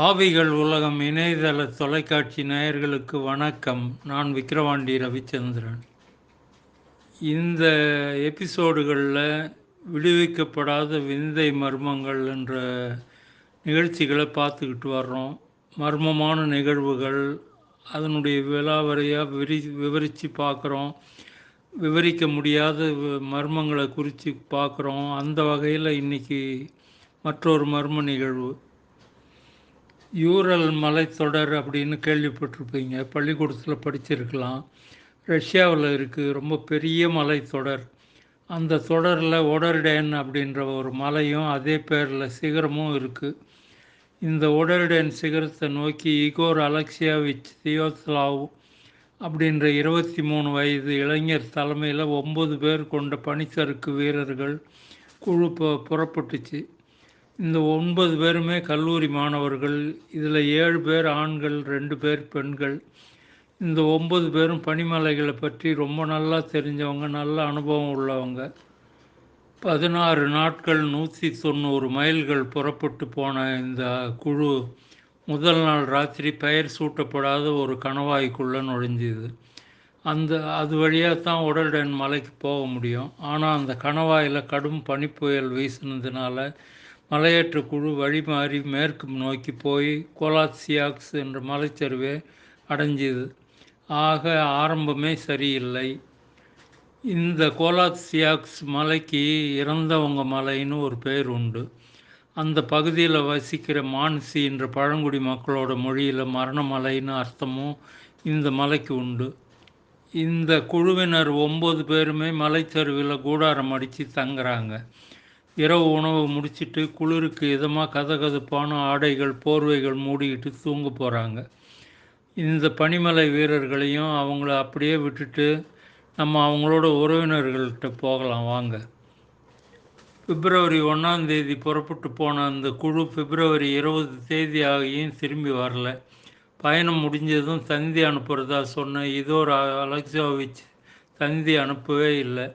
ஆவிகள் உலகம் இணையதள தொலைக்காட்சி நேயர்களுக்கு வணக்கம். நான் விக்கிரவாண்டி ரவிச்சந்திரன். இந்த எபிசோடுகளில் விடுவிக்கப்படாத விந்தை மர்மங்கள் என்ற நிகழ்ச்சிகளை பார்த்துக்கிட்டு வர்றோம். மர்மமான நிகழ்வுகள் அதனுடைய விலாவரியாக விரி விவரித்து பார்க்குறோம். விவரிக்க முடியாத வ- மர்மங்களை குறித்து பார்க்குறோம். அந்த வகையில் இன்றைக்கி மற்றொரு மர்ம நிகழ்வு. யூரல் மலைத்தொடர் அப்படின்னு கேள்விப்பட்டிருப்பீங்க. பள்ளிக்கூடத்தில் படிச்சிருக்கலாம். ரஷ்யாவில் இருக்குது ரொம்ப பெரிய மலைத்தொடர். அந்த தொடரில் ஒடர்டேன் அப்படின்ற ஒரு மலையும் அதே பேரில் சிகரமும் இருக்குது இந்த ஒடர்டேன் சிகரத்தை நோக்கி இகோர் அலெக்சியாவிச் தியோத்லாவ் அப்படின்ற இருபத்தி மூணு வயது இளைஞர் தலைமையில் ஒம்பது பேர் கொண்ட பனிச்சறுக்கு வீரர்கள் குழு புறப்பட்டுச்சு. இந்த ஒன்பது பேருமே கல்லூரி மாணவர்கள் இதில் ஏழு பேர் ஆண்கள் ரெண்டு பேர் பெண்கள். இந்த ஒன்பது பேரும் பனிமலைகளை பற்றி ரொம்ப நல்லா தெரிஞ்சவங்க நல்ல அனுபவம் உள்ளவங்க. பதினாறு நாட்கள் நூற்றி தொண்ணூறு மைல்கள் புறப்பட்டு போன இந்த குழு முதல் நாள் ராத்திரி பெயர் சூட்டப்படாத ஒரு கணவாய்க்குள்ளே நுழைஞ்சுது. அந்த அது வழியாக தான் உடல்டன் மலைக்கு போக முடியும். ஆனால் அந்த கணவாயில் கடும் பனிப்புயல் வீசினதுனால மலையேற்ற குழு வழிமாறி மேற்கு நோக்கி போய் கோலாசியாக்ஸ் என்ற மலைச்சரிவை அடைஞ்சது. ஆக ஆரம்பமே சரியில்லை. இந்த கோலாசியாக்ஸ் மலைக்கு இறந்தவங்க மலைன்னு ஒரு பேர் உண்டு. அந்த பகுதியில் வசிக்கிற மான்சி என்ற பழங்குடி மக்களோட மொழியில் மரணமலைன்னு அர்த்தமும் இந்த மலைக்கு உண்டு. இந்த குழுவினர் ஒம்பது பேருமே மலைச்சரிவில் கூடாரம் அடித்து தங்குறாங்க. இரவு உணவு முடிச்சுட்டு குளிருக்கு இதமாக கதகதப்பான ஆடைகள் போர்வைகள் மூடிக்கிட்டு தூங்க போகிறாங்க இந்த பனிமலை வீரர்களையும் அவங்கள அப்படியே விட்டுட்டு நம்ம அவங்களோட உறவினர்கள்கிட்ட போகலாம் வாங்க. பிப்ரவரி ஒன்றாம் தேதி புறப்பட்டு போன அந்த குழு பிப்ரவரி இருபது தேதி ஆகியும் திரும்பி வரல. பயணம் முடிஞ்சதும் தந்தி அனுப்புகிறதா சொன்ன இதோர் அலெக்சாவிச் தந்தி அனுப்பவே இல்லை.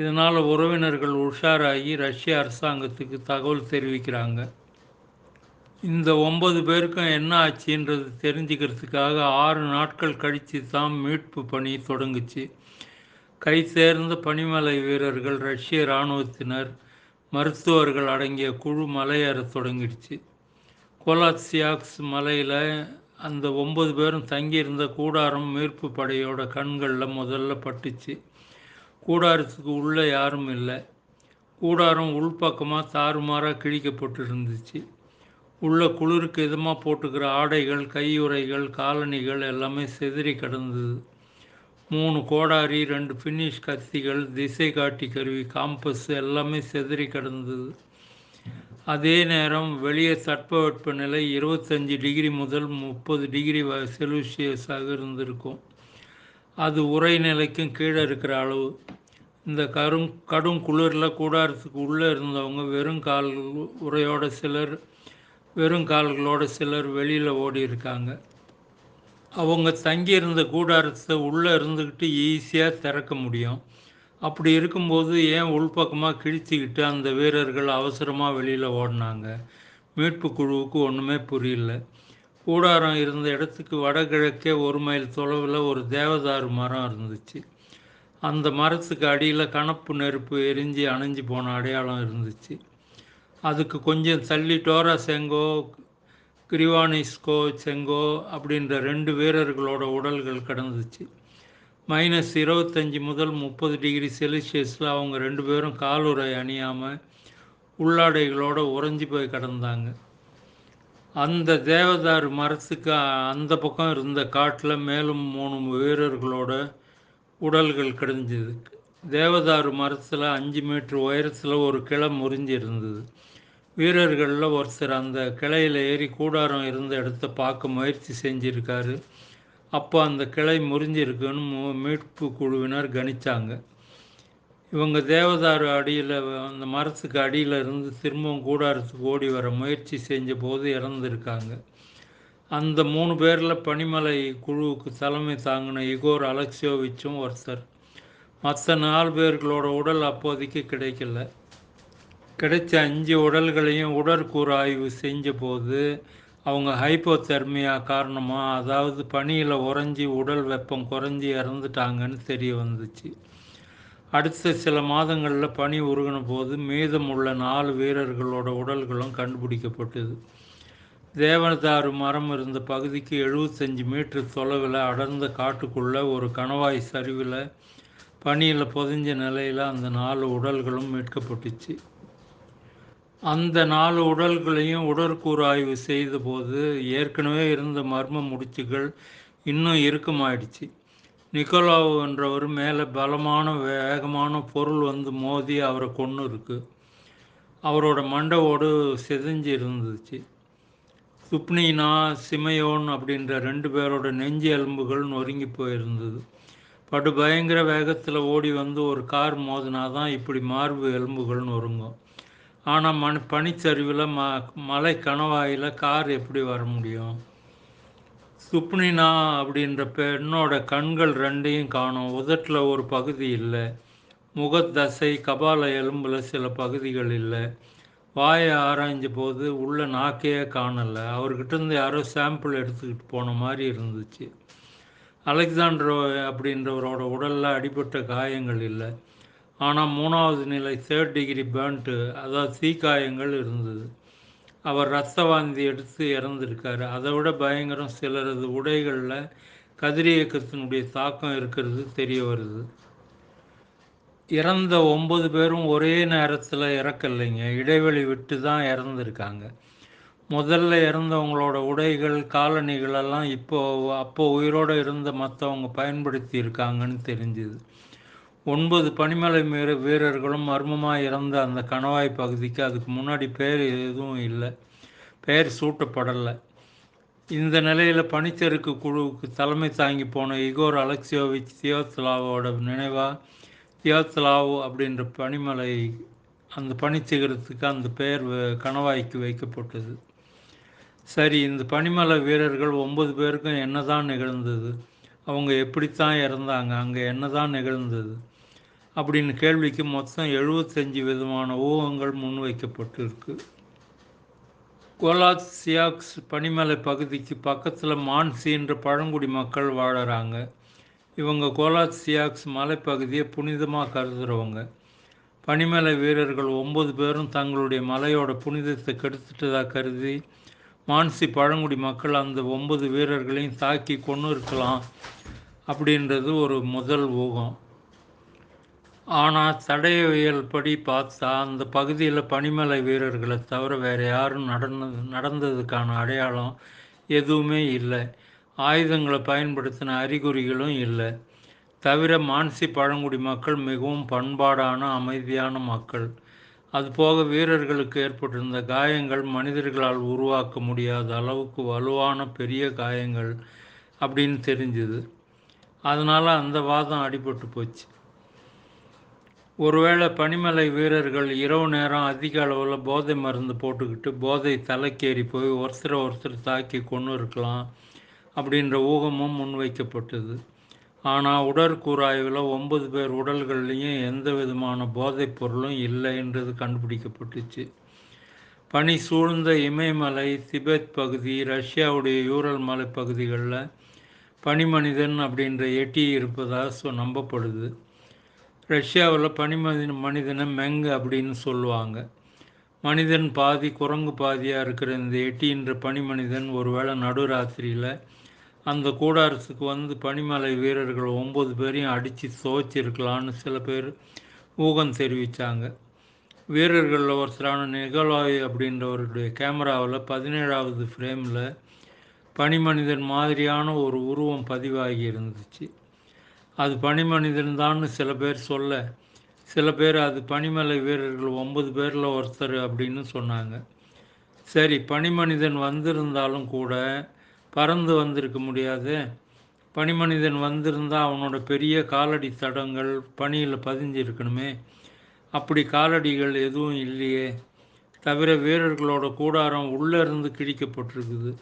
இதனால் உறவினர்கள் உஷாராகி ரஷ்ய அரசாங்கத்துக்கு தகவல் தெரிவிக்கிறாங்க. இந்த ஒன்பது பேருக்கும் என்ன ஆச்சுன்றது தெரிஞ்சுக்கிறதுக்காக ஆறு நாட்கள் கழித்து தான் மீட்பு பணி தொடங்குச்சு. கை சேர்ந்த பனிமலை வீரர்கள் ரஷ்ய இராணுவத்தினர் மருத்துவர்கள் அடங்கிய குழு மலையேறத் தொடங்கிடுச்சு. கோலாத்சியாக்ஸ் மலையில் அந்த ஒன்பது பேரும் தங்கியிருந்த கூடாரம் மீட்பு படையோட கண்களில் முதல்ல பட்டுச்சு. கூடாரத்துக்கு உள்ளே யாரும் இல்லை. கூடாரம் உள்பக்கமாக தாறுமாறாக கிழிக்கப்பட்டு இருந்துச்சு உள்ள குளிருக்கு இதமாக போட்டுக்கிற ஆடைகள் கையுறைகள் காலணிகள் எல்லாமே சிதறி கிடந்தது. மூணு கோடாரி ரெண்டு ஃபினிஷ் கத்திகள் திசை காட்டி கருவி காம்பஸ் எல்லாமே சிதறி கிடந்தது. அதே நேரம் வெளியே தட்பவெட்ப நிலை இருபத்தஞ்சி டிகிரி முதல் முப்பது டிகிரி வ செல்சியஸாக இருந்திருக்கும். அது உரை நிலைக்கும் கீழே இருக்கிற அளவு. இந்த கரும் கடும் குளிரில் கூடாரத்துக்கு உள்ளே இருந்தவங்க வெறும் கால் உரையோட சிலர் வெறும் கால்களோட சிலர் வெளியில் ஓடி இருக்காங்க. அவங்க தங்கியிருந்த கூடாரத்தை உள்ளே இருந்துக்கிட்டு ஈஸியாக திறக்க முடியும். அப்படி இருக்கும்போது ஏன் உள்பக்கமாக கிழிச்சிக்கிட்டு அந்த வீரர்கள் அவசரமாக வெளியில் ஓடினாங்க? மீட்பு குழுவுக்கு ஒன்றுமே புரியல. கூடாரம் இருந்த இடத்துக்கு வடகிழக்கே ஒரு மைல் தொலைவில் ஒரு தேவதாறு மரம் இருந்துச்சு. அந்த மரத்துக்கு அடியில் கணப்பு நெருப்பு எரிஞ்சு அணைஞ்சு போன அடையாளம் இருந்துச்சு. அதுக்கு கொஞ்சம் தள்ளி டோரா செங்கோ கிரிவானிஸ்கோ செங்கோ அப்படின்ற ரெண்டு வீரர்களோட உடல்கள் கிடந்துச்சு. மைனஸ் இருபத்தஞ்சி முதல் முப்பது டிகிரி செல்சியஸில் அவங்க ரெண்டு பேரும் காலுறை அணியாமல் உள்ளாடைகளோடு உறைஞ்சி போய் கிடந்தாங்க. அந்த தேவதாரு மரத்துக்கு அந்த பக்கம் இருந்த காட்டில் மேலும் மூணு வீரர்களோட உடல்கள் கிடந்தது தேவதாரு மரத்தில் அஞ்சு மீட்டர் உயரத்தில் ஒரு கிளை முறிஞ்சு இருந்தது வீரர்களில் ஒருத்தர் அந்த கிளையில் ஏறி கூடாரம் இருந்த இடத்த பார்க்க முயற்சி செஞ்சிருக்காரு. அப்போ அந்த கிளை முறிஞ்சிருக்குன்னு மீட்பு குழுவினர் கணித்தாங்க இவங்க தேவதாரு அடியில் அந்த மரத்துக்கு அடியில் இருந்து திரும்பவும் கூடாரத்துக்கு ஓடி வர முயற்சி செஞ்ச போது இறந்துருக்காங்க. அந்த மூணு பேரில் பனிமலை குழுவுக்கு தலைமை தாங்கின இகோர் அலெக்சியோவிச்சும் ஒருத்தர். மற்ற நாலு பேர்களோட உடல் அப்போதைக்கு கிடைக்கல. கிடைச்ச அஞ்சு உடல்களையும் உடற்கூறு ஆய்வு செஞ்ச போது அவங்க ஹைப்போதெர்மியா காரணமாக அதாவது பனியில் உறைஞ்சி உடல் வெப்பம் குறைஞ்சி இறந்துட்டாங்கன்னு தெரிய வந்துச்சு. அடுத்த சில மாதங்களில் பனி உருகின போது மீதமுள்ள நாலு வீரர்களோட உடல்களும் கண்டுபிடிக்கப்பட்டது. தேவதாரு மரம் இருந்த பகுதிக்கு எழுபத்தஞ்சி மீட்டர் தொலைவில் அடர்ந்த காட்டுக்குள்ளே ஒரு கணவாய் சரிவில் பனியில் புதைஞ்ச நிலையில் அந்த நாலு உடல்களும் மீட்கப்பட்டுச்சு. அந்த நாலு உடல்களையும் உடற்கூறு ஆய்வு செய்தபோது ஏற்கனவே இருந்த மர்ம முடிச்சுகள் இன்னும் இறுக்கமாயிடுச்சு. நிக்கோலாவ் என்றவர் மேலே பலமான வேகமான பொருள் வந்து மோதி அவரை கொன்று இருக்கு அவரோட மண்டவோடு செதிஞ்சு இருந்துச்சு சுப்னினா சிமையோன் அப்படின்ற ரெண்டு பேரோட நெஞ்சு எலும்புகள் நொறுங்கி போயிருந்தது. படு பயங்கர வேகத்தில் ஓடி வந்து ஒரு கார் மோதினா தான் இப்படி மார்பு எலும்புகள் நொறுங்கும். ஆனால் மண் பனிச்சரிவில் ம மலை கணவாயில் கார் எப்படி வர முடியும்? சுப்னினா அப்படின்ற பெண்ணோட கண்கள் ரெண்டையும் காணும். உதட்டில் ஒரு பகுதி இல்லை. முகத்தசை கபால எலும்பில் சில பகுதிகள் இல்லை. வாயை ஆராய்ஞ்ச போது உள்ள நாக்கையே காணலை. அவர்கிட்ட இருந்து யாரோ சாம்பிள் எடுத்துக்கிட்டு போன மாதிரி இருந்துச்சு. அலெக்சாண்டரோ அப்படின்றவரோட உடலில் அடிபட்ட காயங்கள் இல்லை. ஆனால் மூணாவது நிலை தேர்ட் டிகிரி பேண்ட்டு அதாவது தீக்காயங்கள் இருந்தது. அவர் ரத்த வாந்தி எடுத்து இறந்துருக்காரு. அதை விட பயங்கரம் சிலரது உடைகளில் கதிரியக்கத்தினுடைய தாக்கம் இருக்கிறது தெரிய வருது. இறந்த ஒம்பது பேரும் ஒரே நேரத்தில் இறக்கலைங்க. இடைவெளி விட்டு தான் இறந்துருக்காங்க. முதல்ல இறந்தவங்களோட உடைகள் காலணிகளெல்லாம் இப்போ அப்போ உயிரோடு இருந்த மற்றவங்க பயன்படுத்தி இருக்காங்கன்னு தெரிஞ்சுது. ஒன்பது பனிமலை மீற வீரர்களும் மர்மமாக இறந்த அந்த கணவாய் பகுதிக்கு அதுக்கு முன்னாடி பேர் எதுவும் இல்லை. பெயர் சூட்டப்படலை. இந்த நிலையில் பனிச்சறுக்கு குழுவுக்கு தலைமை தாங்கி போன இகோர் அலெக்சியோவிச் தியோத்லாவோட நினைவாக தியோத்லாவ் அப்படின்ற பனிமலை அந்த பனிச்சிகரத்துக்கு அந்த பெயர் கணவாய்க்கு வைக்கப்பட்டது. சரி இந்த பனிமலை வீரர்கள் ஒன்பது பேருக்கும் என்ன தான் நிகழ்ந்தது? அவங்க எப்படித்தான் இறந்தாங்க? அங்கே என்ன தான் நிகழ்ந்தது? அப்படின்னு கேள்விக்கு மொத்தம் எழுபத்தஞ்சு விதமான ஊகங்கள் முன்வைக்கப்பட்டிருக்கு. கோலாத் சியாக்ஸ் பனிமலை பகுதிக்கு பக்கத்தில் மான்சின்ற பழங்குடி மக்கள் வாழறாங்க. இவங்க கோலாத் சியாக்ஸ் மலைப்பகுதியை புனிதமாக கருதுகிறவங்க பனிமலை வீரர்கள் ஒம்பது பேரும் தங்களுடைய மலையோட புனிதத்தை கெடுத்துட்டதாக கருதி மான்சி பழங்குடி மக்கள் அந்த ஒம்பது வீரர்களையும் தாக்கி கொண்டு இருக்கலாம் அப்படின்றது ஒரு முதல் ஊகம். ஆனால் தடயவியல் படி பார்த்தா அந்த பகுதியில் பனிமலை வீரர்களை தவிர வேறு யாரும் நடந்தது நடந்ததுக்கான அடையாளம் எதுவுமே இல்லை. ஆயுதங்களை பயன்படுத்தின அறிகுறிகளும் இல்லை. தவிர மான்சி பழங்குடி மக்கள் மிகவும் பண்பாடான அமைதியான மக்கள். அதுபோக வீரர்களுக்கு ஏற்பட்டிருந்த காயங்கள் மனிதர்களால் உருவாக்க முடியாத அளவுக்கு வலுவான பெரிய காயங்கள் அப்படின்னு தெரிஞ்சுது. அதனால் அந்த வாதம் அடிபட்டு போச்சு. ஒருவேளை பனிமலை வீரர்கள் இரவு நேரம் அதிக அளவில் போதை மருந்து போட்டுக்கிட்டு போதை தலைக்கேறி போய் ஒருத்தரை ஒருத்தர் தாக்கி கொண்டு இருக்கலாம் அப்படின்ற ஊகமும் முன்வைக்கப்பட்டது. ஆனால் உடற்கூறாய்வில் ஒன்பது பேர் உடல்கள்லேயும் எந்த விதமான போதைப் பொருளும் இல்லைன்றது கண்டுபிடிக்கப்பட்டுச்சு. பனி சூழ்ந்த இமயமலை திபெத் பகுதி ரஷ்யாவுடைய யூரல் மலை பகுதிகளில் பனிமனிதன் அப்படின்ற எட்டி இருப்பதாக சொ நம்பப்படுது. ரஷ்யாவில் பனிமனித மனிதனை மெங் அப்படின்னு சொல்லுவாங்க. மனிதன் பாதி குரங்கு பாதியாக இருக்கிற இந்த எட்டின்ற பனிமனிதன் ஒருவேளை நடுராத்திரியில் அந்த கூடாரத்துக்கு வந்து பனிமலை வீரர்கள் ஒம்பது பேரையும் அடித்து துவைச்சிருக்கலான்னு சில பேர் ஊகம் தெரிவித்தாங்க வீரர்களில் ஒருத்தரான நிகழ்வாய் அப்படின்றவருடைய கேமராவில் பதினேழாவது ஃப்ரேமில் பனிமனிதன் மாதிரியான ஒரு உருவம் பதிவாகி இருந்துச்சு. அது பனிமனிதன் தான் சில பேர் சொல்ல சில பேர் அது பனிமலை வீரர்கள் ஒன்பது பேரில் ஒருத்தர் அப்படின்னு சொன்னாங்க. சரி பனிமனிதன் வந்திருந்தாலும் கூட பறந்து வந்திருக்க முடியாது. பனிமனிதன் வந்திருந்தால் அவனோட பெரிய காலடி தடங்கள் பனியில் பதிஞ்சிருக்கணுமே. அப்படி காலடிகள் எதுவும் இல்லையே. தவிர வீரர்களோட கூடாரம் உள்ளே இருந்து கிழிக்கப்பட்டிருக்குது.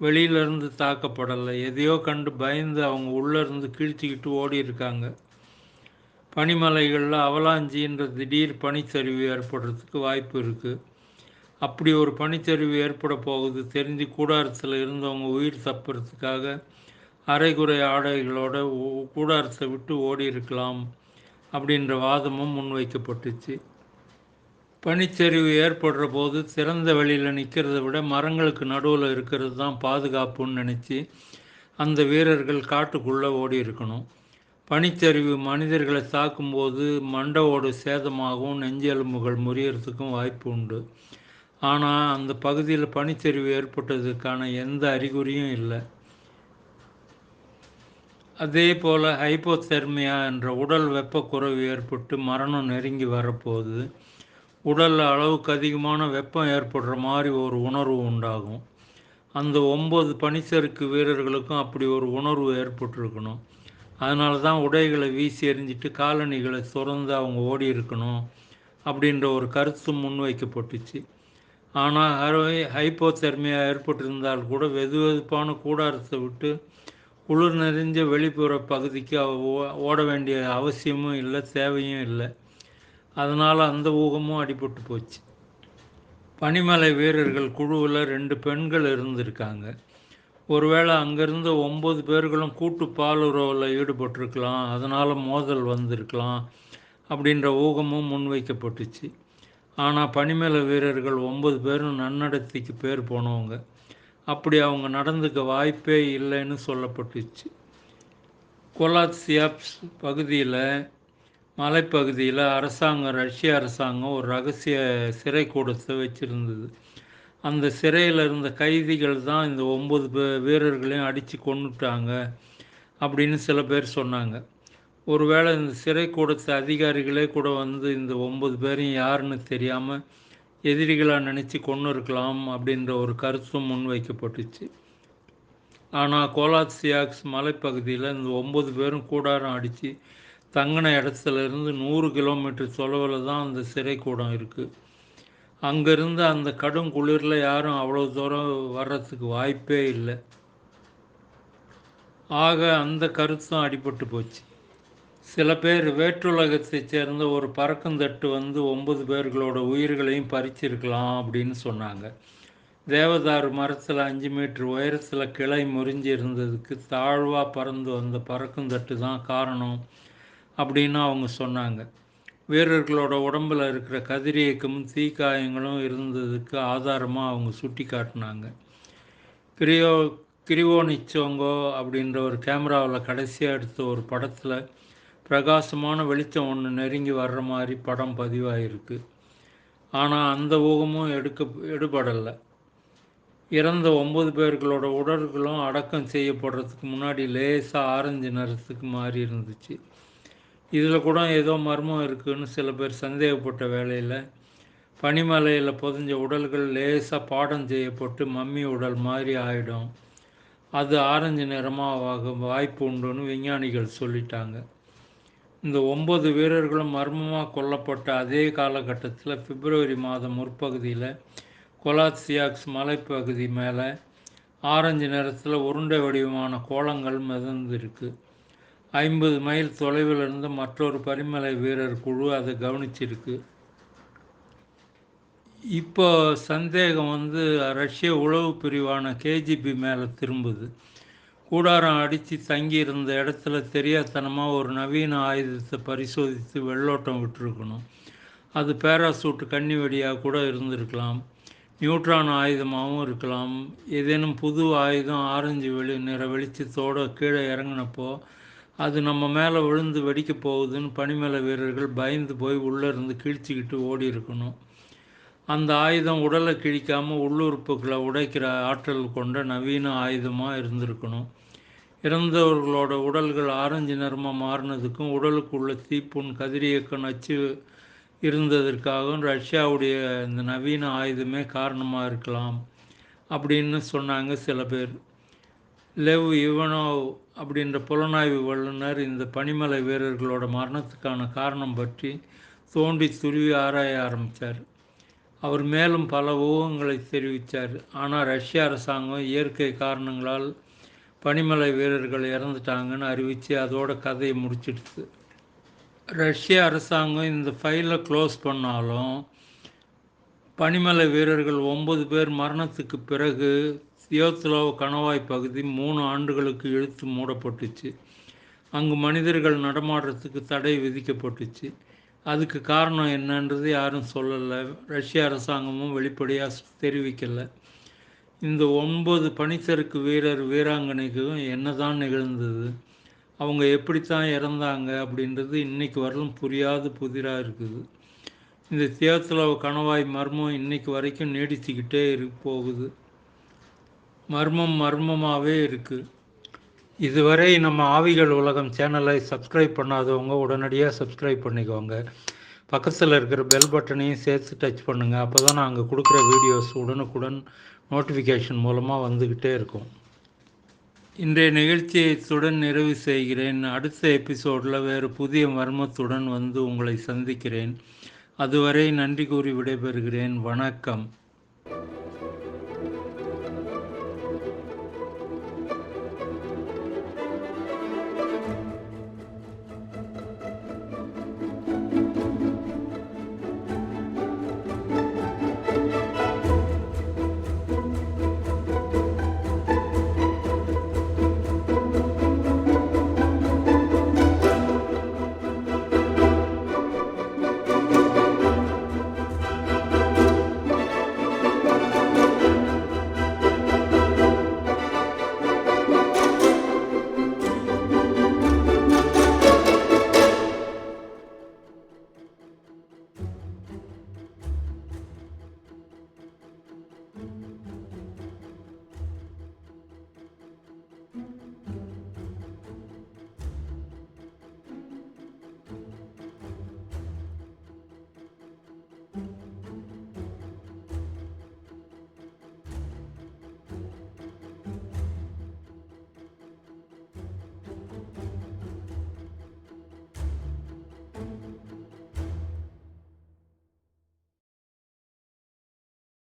வெளியிலேருந்து தாக்கப்படலை. எதையோ கண்டு பயந்து அவங்க உள்ளேருந்து கிழிச்சிக்கிட்டு ஓடி இருக்காங்க பனிமலைகளில் அவலாஞ்சின்ற திடீர் பனிச்சரிவு ஏற்படுறதுக்கு வாய்ப்பு இருக்குது அப்படி ஒரு பனிச்சரிவு ஏற்பட போகுது. தெரிஞ்சு கூடாரத்தில் இருந்தவங்க உயிர் தப்புறதுக்காக அரைகுறை ஆடைகளோட கூடாரத்தை விட்டு ஓடி இருக்கலாம் அப்படின்ற வாதமும் முன்வைக்கப்பட்டுச்சு. பனிச்சரிவு ஏற்படுற போது திறந்த வெளியில் நிற்கிறத விட மரங்களுக்கு நடுவில் இருக்கிறது தான் பாதுகாப்புன்னு நினச்சி அந்த வீரர்கள் காட்டுக்குள்ளே ஓடி இருக்கணும் பனிச்சரிவு மனிதர்களை தாக்கும்போது மண்டவோடு சேதமாகவும் நெஞ்செலும்புகள் முறியறதுக்கும் வாய்ப்பு உண்டு. ஆனால் அந்த பகுதியில் பனிச்சரிவு ஏற்பட்டதுக்கான எந்த அறிகுறியும் இல்லை. அதே போல் ஹைப்போதெர்மியா என்ற உடல் வெப்பக்குறைவு ஏற்பட்டு மரணம் நெருங்கி வரப்போகுது. உடலில் அளவுக்கு அதிகமான வெப்பம் ஏற்படுற மாதிரி ஒரு உணர்வு உண்டாகும். அந்த ஒம்பது பனிச்சறுக்கு வீரர்களுக்கும் அப்படி ஒரு உணர்வு ஏற்பட்டிருக்கணும். அதனால தான் உடைகளை வீசி எறிஞ்சிட்டு காலணிகளை சுரந்து அவங்க ஓடி இருக்கணும் அப்படின்ற ஒரு கருத்து முன்வைக்கப்பட்டுச்சு. ஆனால் ஹை ஹைப்போதெர்மியா ஏற்பட்டிருந்தால் கூட வெது வெதுப்பான கூடாரத்தை விட்டு குளிர் நிறைஞ்ச வெளிப்புற பகுதிக்கு அவ ஓ- ஓட வேண்டிய அவசியமும் இல்லை தேவையும் இல்லை. அதனால் அந்த ஊகமும் அடிபட்டு போச்சு. பனிமலை வீரர்கள் குழுவில் ரெண்டு பெண்கள் இருந்திருக்காங்க. ஒருவேளை அங்கேருந்து ஒம்பது பேர்களும் கூட்டு பாலுறவில் ஈடுபட்டிருக்கலாம் அதனால் மோதல் வந்திருக்கலாம் அப்படின்ற ஊகமும் முன்வைக்கப்பட்டுச்சு. ஆனால் பனிமேல வீரர்கள் ஒம்பது பேரும் நன்னடத்தைக்கு பேர் போனவங்க. அப்படி அவங்க நடந்துக்க வாய்ப்பே இல்லைன்னு சொல்லப்பட்டுச்சு. கொலாத்சியாப்ஸ் பகுதியில் மலைப்பகுதியில் அரசாங்கம் ரஷ்ய அரசாங்கம் ஒரு ரகசிய சிறை கூடத்தை வச்சுருந்தது. அந்த சிறையில் இருந்த கைதிகள் தான் இந்த ஒம்பது பே வீரர்களையும் அடித்து கொண்டுட்டாங்க அப்படின்னு சில பேர் சொன்னாங்க. ஒருவேளை இந்த சிறை கூடத்து அதிகாரிகளே கூட வந்து இந்த ஒம்பது பேரையும் யாருன்னு தெரியாமல் எதிரிகளாக நினச்சி கொண்டு இருக்கலாம் அப்படின்ற ஒரு கருத்தும் முன்வைக்கப்பட்டுச்சு. ஆனால் கோலாத்சியாக்ஸ் மலைப்பகுதியில் இந்த ஒம்பது பேரும் கூடாரம் அடித்து தங்கின இடத்துல இருந்து நூறு கிலோமீட்டர் தொலைவில் தான் அந்த சிறை கூடம் இருக்குது அங்கேருந்து அந்த கடும் குளிரில் யாரும் அவ்வளோ தூரம் வர்றதுக்கு வாய்ப்பே இல்லை. ஆக அந்த கருத்தும் அடிபட்டு போச்சு. சில பேர் வேற்றுலகத்தைச் சேர்ந்த ஒரு பறக்குந்தட்டு வந்து ஒன்பது பேர்களோட உயிர்களையும் பறிச்சிருக்கலாம் அப்படின்னு சொன்னாங்க. தேவதாரு மரத்தில் அஞ்சு மீட்டர் உயரத்தில் கிளை முறிஞ்சு இருந்ததுக்கு தாழ்வாக பறந்து வந்த பறக்குந்தட்டு தான் காரணம் அப்படின்னு அவங்க சொன்னாங்க. வீரர்களோட உடம்புல இருக்கிற கதிரியக்கமும் தீக்காயங்களும் இருந்ததுக்கு ஆதாரமாக அவங்க சுட்டி காட்டினாங்க கிரியோ கிரிவோனிச்சோங்கோ அப்படின்ற ஒரு கேமராவில் கடைசியாக எடுத்த ஒரு படத்தில் பிரகாசமான வெளிச்சம் ஒன்று நெருங்கி வர்ற மாதிரி படம் பதிவாயிருக்கு. ஆனால் அந்த ஊகமும் எடுக்க எடுபடலை. இறந்த ஒம்பது பேர்களோட உடல்களும் அடக்கம் செய்யப்படுறதுக்கு முன்னாடி லேசாக ஆரஞ்சு நிறத்துக்கு மாறி இருந்துச்சு. இதில் கூட ஏதோ மர்மம் இருக்குதுன்னு சில பேர் சந்தேகப்பட்ட வேலையில் பனிமலையில் புதஞ்ச உடல்கள் லேசாக பாடம் செய்யப்பட்டு மம்மி உடல் மாதிரி ஆகிடும் அது ஆரஞ்சு நிறமாக வாய்ப்பு உண்டுன்னு விஞ்ஞானிகள் சொல்லிட்டாங்க. இந்த ஒம்பது வீரர்களும் மர்மமாக கொல்லப்பட்ட அதே காலகட்டத்தில் பிப்ரவரி மாதம் முற்பகுதியில் கொலாத்சியாக்ஸ் மலைப்பகுதி மேலே ஆரஞ்சு நிறத்தில் உருண்டை வடிவமான கோலங்கள் மிதந்திருக்கு. ஐம்பது மைல் தொலைவில் இருந்து மற்றொரு பரிமலை வீரர் குழு அதை கவனிச்சிருக்கு. இப்போ சந்தேகம் வந்து ரஷ்ய உளவு பிரிவான கேஜிபி மேலே திரும்புது. கூடாரம் அடித்து தங்கி இருந்த இடத்துல தெரியாதனமாக ஒரு நவீன ஆயுதத்தை பரிசோதித்து வெள்ளோட்டம் விட்டுருக்கணும். அது பேராசூட்டு கன்னி வெடியாக கூட இருந்திருக்கலாம். நியூட்ரான் ஆயுதமாகவும் இருக்கலாம். ஏதேனும் புது ஆயுதம் ஆரஞ்சு வெளி நிற வெளிச்சத்தோடு கீழே இறங்கினப்போ அது நம்ம மேலே விழுந்து வெடிக்க போகுதுன்னு பனிமலை வீரர்கள் பயந்து போய் உள்ளே இருந்து கிழிச்சிக்கிட்டு ஓடி இருக்கணும் அந்த ஆயுதம் உடலை கிழிக்காமல் உள்ளுறுப்புகளை உடைக்கிற ஆற்றல் கொண்ட நவீன ஆயுதமாக இருந்திருக்கணும். இறந்தவர்களோட உடல்கள் ஆரஞ்சு நிறமாக மாறினதுக்கும் உடலுக்குள்ள தீப்புண் கதிரியக்க நச்சு இருந்ததற்காகவும் ரஷ்யாவுடைய இந்த நவீன ஆயுதமே காரணமாக இருக்கலாம் அப்படின்னு சொன்னாங்க சில பேர். லெவ் இவனோவ் அப்படின்ற புலனாய்வு வல்லுநர் இந்த பனிமலை வீரர்களோட மரணத்துக்கான காரணம் பற்றி தோண்டி துருவி ஆராய ஆரம்பித்தார் அவர் மேலும் பல ஊகங்களை தெரிவித்தார் ஆனால் ரஷ்ய அரசாங்கம் இயற்கை காரணங்களால் பனிமலை வீரர்கள் இறந்துட்டாங்கன்னு அறிவித்து அதோட கதையை முடிச்சிடுது ரஷ்ய அரசாங்கம் இந்த ஃபைலை க்ளோஸ் பண்ணாலும் பனிமலை வீரர்கள் ஒன்பது பேர் மரணத்துக்கு பிறகு தியோத்லோவ் கணவாய் பகுதி மூணு ஆண்டுகளுக்கு இழுத்து மூடப்பட்டுச்சு. அங்கு மனிதர்கள் நடமாடுறதுக்கு தடை விதிக்கப்பட்டுச்சு. அதுக்கு காரணம் என்னன்றது யாரும் சொல்லலை. ரஷ்ய அரசாங்கமும் வெளிப்படையாக தெரிவிக்கலை. இந்த ஒன்பது பனிச்சறுக்கு வீரர் வீராங்கனைக்கும் என்ன தான் நிகழ்ந்தது? அவங்க எப்படித்தான் இறந்தாங்க அப்படின்றது இன்றைக்கு வரலும் புரியாத புதிராக இருக்குது. இந்த தியோத்லவ கணவாய் மர்மம் இன்னைக்கு வரைக்கும் நீடிச்சுக்கிட்டே இரு போகுது. மர்மம் மர்மமாகவே இருக்குது இதுவரை நம்ம ஆவிகள் உலகம் சேனலை சப்ஸ்கிரைப் பண்ணாதவங்க உடனடியாக சப்ஸ்கிரைப் பண்ணிக்கோங்க. பக்கத்தில் இருக்கிற பெல் பட்டனையும் சேர்த்து டச் பண்ணுங்கள் அப்போ தான் நாங்கள் கொடுக்குற வீடியோஸ் உடனுக்குடன் நோட்டிஃபிகேஷன் மூலமாக வந்துக்கிட்டே இருக்கும். இன்றைய நிகழ்ச்சியை இத்துடன் நிறைவு செய்கிறேன். அடுத்த எபிசோடில் வேறு புதிய மர்மத்துடன் வந்து உங்களை சந்திக்கிறேன். அதுவரை நன்றி கூறி விடைபெறுகிறேன். வணக்கம்.